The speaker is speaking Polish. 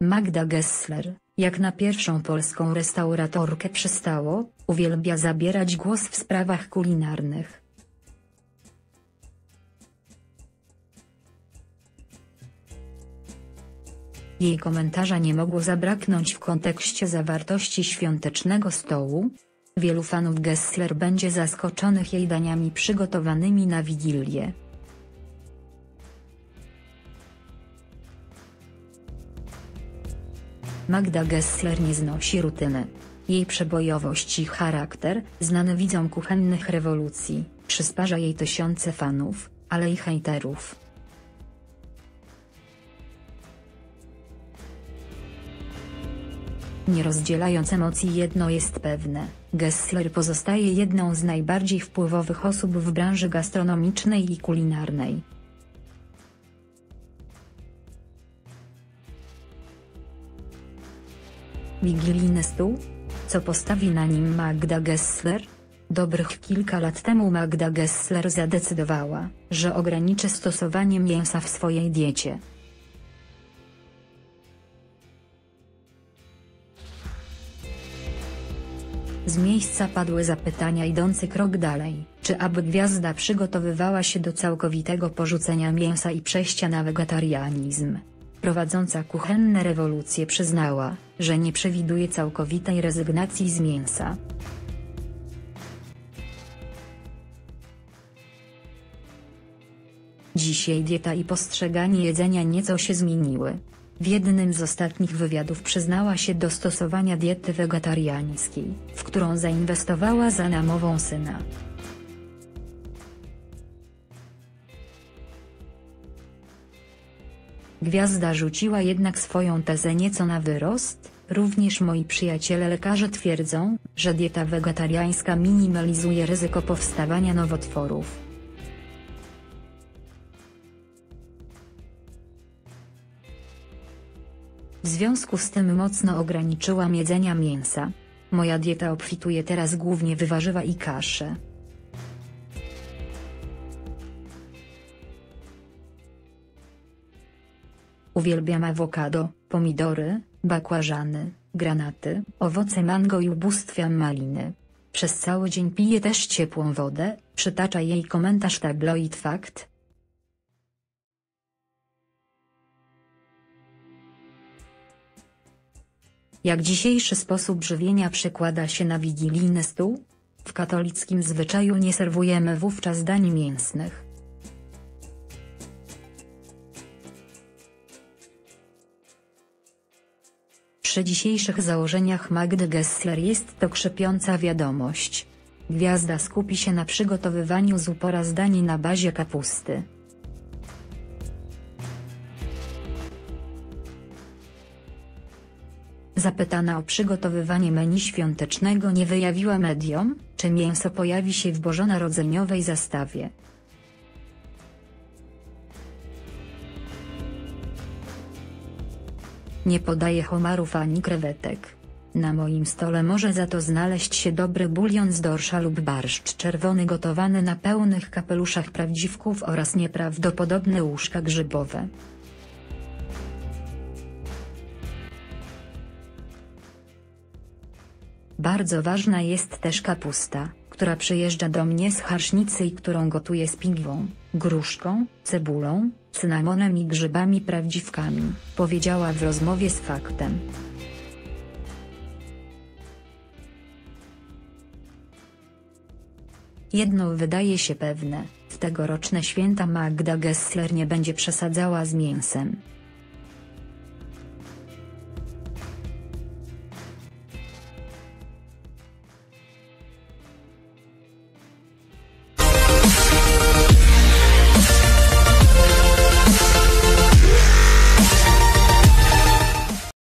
Magda Gessler, jak na pierwszą polską restauratorkę przystało, uwielbia zabierać głos w sprawach kulinarnych. Jej komentarza nie mogło zabraknąć w kontekście zawartości świątecznego stołu. Wielu fanów Gessler będzie zaskoczonych jej daniami przygotowanymi na Wigilię. Magda Gessler nie znosi rutyny. Jej przebojowość i charakter, znany widzom kuchennych rewolucji, przysparza jej tysiące fanów, ale i hejterów. Nie rozdzielając emocji jedno jest pewne, Gessler pozostaje jedną z najbardziej wpływowych osób w branży gastronomicznej i kulinarnej. Wigilijny stół? Co postawi na nim Magda Gessler? Dobrych kilka lat temu Magda Gessler zadecydowała, że ograniczy stosowanie mięsa w swojej diecie. Z miejsca padły zapytania idące krok dalej, czy aby gwiazda przygotowywała się do całkowitego porzucenia mięsa i przejścia na wegetarianizm. Prowadząca kuchenne rewolucje przyznała, że nie przewiduje całkowitej rezygnacji z mięsa. Dzisiaj dieta i postrzeganie jedzenia nieco się zmieniły. W jednym z ostatnich wywiadów przyznała się do stosowania diety wegetariańskiej, w którą zainwestowała za namową syna. Gwiazda rzuciła jednak swoją tezę nieco na wyrost, również moi przyjaciele lekarze twierdzą, że dieta wegetariańska minimalizuje ryzyko powstawania nowotworów. W związku z tym mocno ograniczyłam jedzenia mięsa. Moja dieta obfituje teraz głównie w warzywa i kasze. Uwielbiam awokado, pomidory, bakłażany, granaty, owoce mango i ubóstwiam maliny. Przez cały dzień piję też ciepłą wodę, przytacza jej komentarz tabloid Fakt. Jak dzisiejszy sposób żywienia przekłada się na wigilijny stół? W katolickim zwyczaju nie serwujemy wówczas dań mięsnych. Przy dzisiejszych założeniach Magdy Gessler jest to krzepiąca wiadomość. Gwiazda skupi się na przygotowywaniu zup oraz na bazie kapusty. Zapytana o przygotowywanie menu świątecznego nie wyjawiła mediom, czy mięso pojawi się w bożonarodzeniowej zastawie. Nie podaję homarów ani krewetek. Na moim stole może za to znaleźć się dobry bulion z dorsza lub barszcz czerwony gotowany na pełnych kapeluszach prawdziwków oraz nieprawdopodobne łóżka grzybowe. Bardzo ważna jest też kapusta, która przyjeżdża do mnie z Harsznicy i którą gotuję z pingwą, gruszką, cebulą, cynamonem i grzybami prawdziwkami, powiedziała w rozmowie z Faktem. Jedno wydaje się pewne, w tegoroczne święta Magda Gessler nie będzie przesadzała z mięsem.